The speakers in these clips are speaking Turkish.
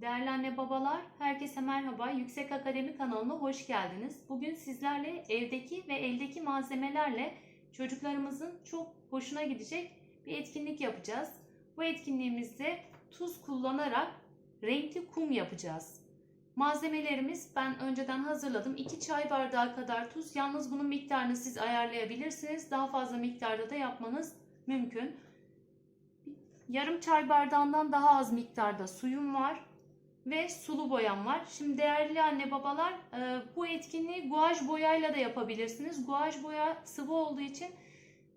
Değerli anne babalar, herkese merhaba. Yüksek Akademi kanalına hoş geldiniz. Bugün sizlerle evdeki ve eldeki malzemelerle çocuklarımızın çok hoşuna gidecek bir etkinlik yapacağız. Bu etkinliğimizde tuz kullanarak renkli kum yapacağız. Malzemelerimiz ben önceden hazırladım. 2 çay bardağı kadar tuz. Yalnız bunun miktarını siz ayarlayabilirsiniz. Daha fazla miktarda da yapmanız mümkün. Yarım çay bardağından daha az miktarda suyum var ve sulu boyam var. Şimdi değerli anne babalar e, bu etkinliği guaj boyayla da yapabilirsiniz. Guaj boya sıvı olduğu için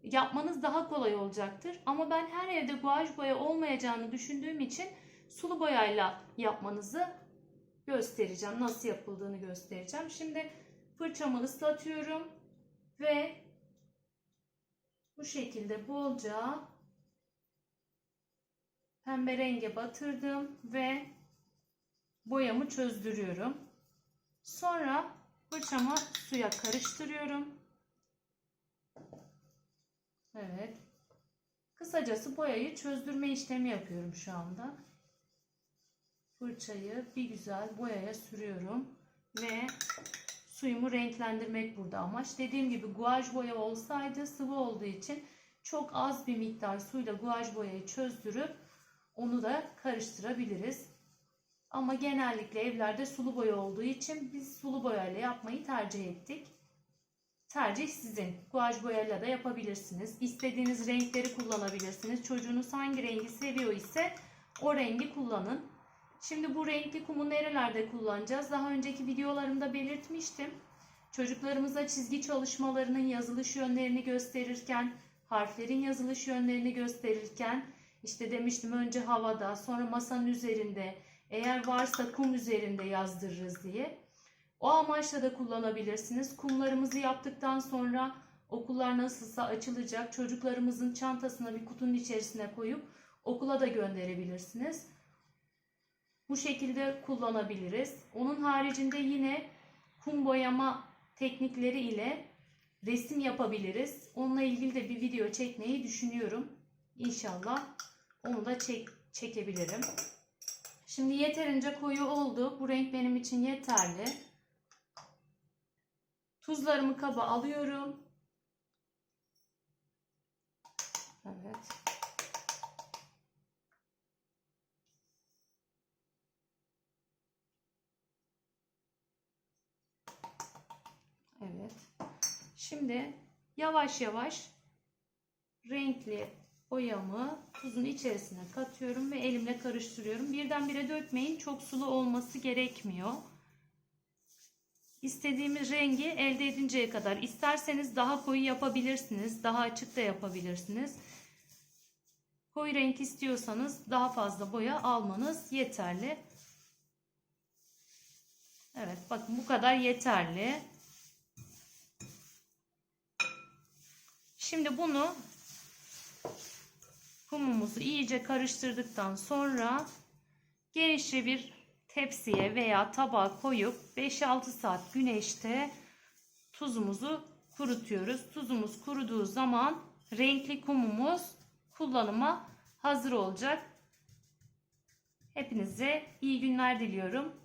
yapmanız daha kolay olacaktır. Ama ben her evde guaj boya olmayacağını düşündüğüm için sulu boyayla yapmanızı göstereceğim. Nasıl yapıldığını göstereceğim. Şimdi fırçamı ıslatıyorum ve bu şekilde bolca pembe renge batırdım ve boyamı çözdürüyorum. Sonra fırçamı suya karıştırıyorum. Evet. Kısacası boyayı çözdürme işlemi yapıyorum şu anda. Fırçayı bir güzel boyaya sürüyorum ve suyumu renklendirmek burada amaç. Dediğim gibi guaj boya olsaydı sıvı olduğu için çok az bir miktar suyla guaj boyayı çözdürüp onu da karıştırabiliriz. Ama genellikle evlerde sulu boya olduğu için biz sulu boyayla yapmayı tercih ettik. Tercih sizin. Guaj boyayla da yapabilirsiniz. İstediğiniz renkleri kullanabilirsiniz. Çocuğunuz hangi rengi seviyor ise o rengi kullanın. Şimdi bu renkli kumu nerelerde kullanacağız? Daha önceki videolarımda belirtmiştim. Çocuklarımıza çizgi çalışmalarının yazılış yönlerini gösterirken, harflerin yazılış yönlerini gösterirken işte demiştim önce havada, sonra masanın üzerinde, eğer varsa kum üzerinde yazdırırız diye. O amaçla da kullanabilirsiniz. Kumlarımızı yaptıktan sonra okullar nasılsa açılacak. Çocuklarımızın çantasına bir kutunun içerisine koyup okula da gönderebilirsiniz. Bu şekilde kullanabiliriz. Onun haricinde yine kum boyama teknikleri ile resim yapabiliriz. Onunla ilgili de bir video çekmeyi düşünüyorum. İnşallah onu da çek, çekebilirim. Şimdi yeterince koyu oldu. Bu renk benim için yeterli. Tuzlarımı kaba alıyorum. Evet. Evet. Şimdi yavaş yavaş renkli boyamı tuzun içerisine katıyorum ve elimle karıştırıyorum. Birdenbire dökmeyin. Çok sulu olması gerekmiyor. İstediğimiz rengi elde edinceye kadar isterseniz daha koyu yapabilirsiniz. Daha açık da yapabilirsiniz. Koyu renk istiyorsanız daha fazla boya almanız yeterli. Evet bakın bu kadar yeterli. Şimdi bunu kumumuzu iyice karıştırdıktan sonra genişçe bir tepsiye veya tabağa koyup 5-6 saat güneşte tuzumuzu kurutuyoruz. Tuzumuz kuruduğu zaman renkli kumumuz kullanıma hazır olacak. Hepinize iyi günler diliyorum.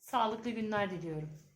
Sağlıklı günler diliyorum.